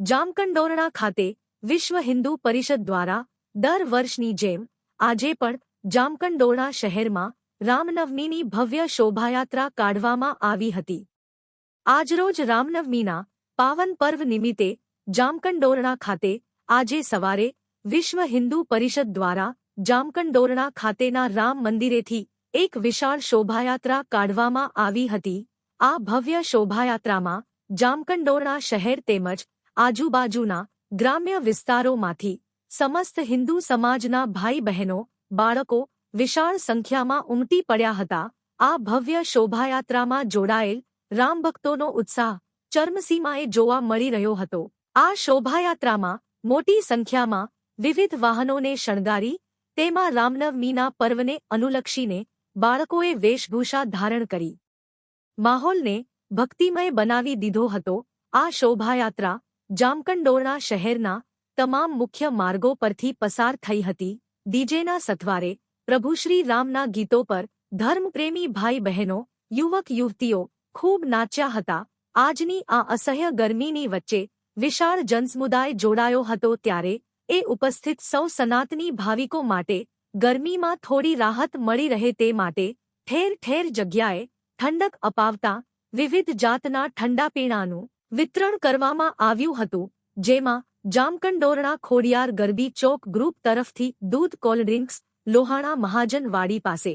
જામકંડોરણા ખાતે વિશ્વ હિન્દુ પરિષદ દ્વારા દર વર્ષની જેમ આજે પણ જામકંડોરણા શહેરમાં રામનવમીની ભવ્ય શોભાયાત્રા કાઢવામાં આવી હતી. આજરોજ રામનવમીના પાવન પર્વ નિમિત્તે જામકંડોરણા ખાતે આજે સવારે વિશ્વ હિન્દુ પરિષદ દ્વારા જામકંડોરણા ખાતેના રામ મંદિરેથી એક વિશાળ શોભાયાત્રા કાઢવામાં આવી હતી. આ ભવ્ય શોભાયાત્રામાં જામકંડોરણા શહેર તેમજ આજુબાજુના ગ્રામ્ય વિસ્તારોમાંથી સમસ્ત હિન્દુ સમાજના ભાઈ બહેનો બાળકો વિશાળ સંખ્યામાં ઉમટી પડ્યા હતા. આ ભવ્ય શોભાયાત્રામાં જોડાયેલ રામભક્તોનો ઉત્સાહ ચર્મસીમાએ જોવા મળી રહ્યો હતો. આ શોભાયાત્રામાં મોટી સંખ્યામાં વિવિધ વાહનોને શણગારી, તેમાં રામનવમીના પર્વને અનુલક્ષીને બાળકોએ વેશભૂષા ધારણ કરી. માહોલને ભક્તિમય બનાવી દીધો હતો. આ શોભાયાત્રા જામકંડોરણા શહેરના તમામ મુખ્ય માર્ગો પરથી પસાર થઈ હતી. ડીજેના સથવારે પ્રભુશ્રી રામના ગીતો પર ધર્મપ્રેમી ભાઈ બહેનો, યુવક યુવતીઓ ખૂબ નાચ્યા હતા. આજની આ અસહ્ય ગરમીની વચ્ચે વિશાળ જનસમુદાય જોડાયો હતો ત્યારે એ ઉપસ્થિત સૌ સનાતની ભાવિકો માટે ગરમીમાં થોડી રાહત મળી રહે તે માટે ઠેર ઠેર જગ્યાએ ઠંડક અપાવતા વિવિધ જાતના ઠંડા પીણાનું વિતરણ કરવામાં આવ્યું હતું, જેમાં જામકંડોરણા ખોડિયાર ગરબી ચોક ગ્રુપ તરફથી દૂધ કોલ્ડ્રિંક્સ લોહાણા મહાજનવાડી પાસે.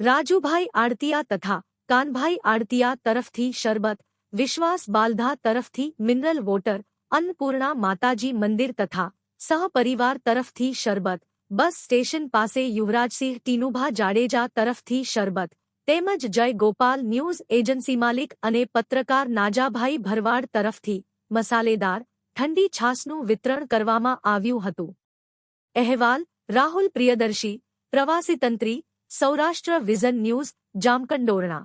રાજુભાઈ આડતિયા તથા કાનભાઈ આડતિયા તરફથી શરબત, વિશ્વાસ બાલધા તરફથી મિનરલ વોટર, અન્નપૂર્ણા માતાજી મંદિર તથા સહપરિવાર તરફથી શરબત, બસ સ્ટેશન પાસે યુવરાજસિંહ ટીનુભા જાડેજા તરફથી શરબત તેમજ જય ગોપાલ ન્યૂઝ એજન્સી માલિક અને પત્રકાર નાજાભાઈ ભરવાડ તરફથી મસાલેદાર, ઠંડી છાસનું વિતરણ કરવામાં આવ્યું હતું. અહેવાલ, રાહુલ પ્રિયદર્શી, પ્રવાસી તંત્રી, સૌરાષ્ટ્ર વિઝન ન્યૂઝ, જામકંડોરણા.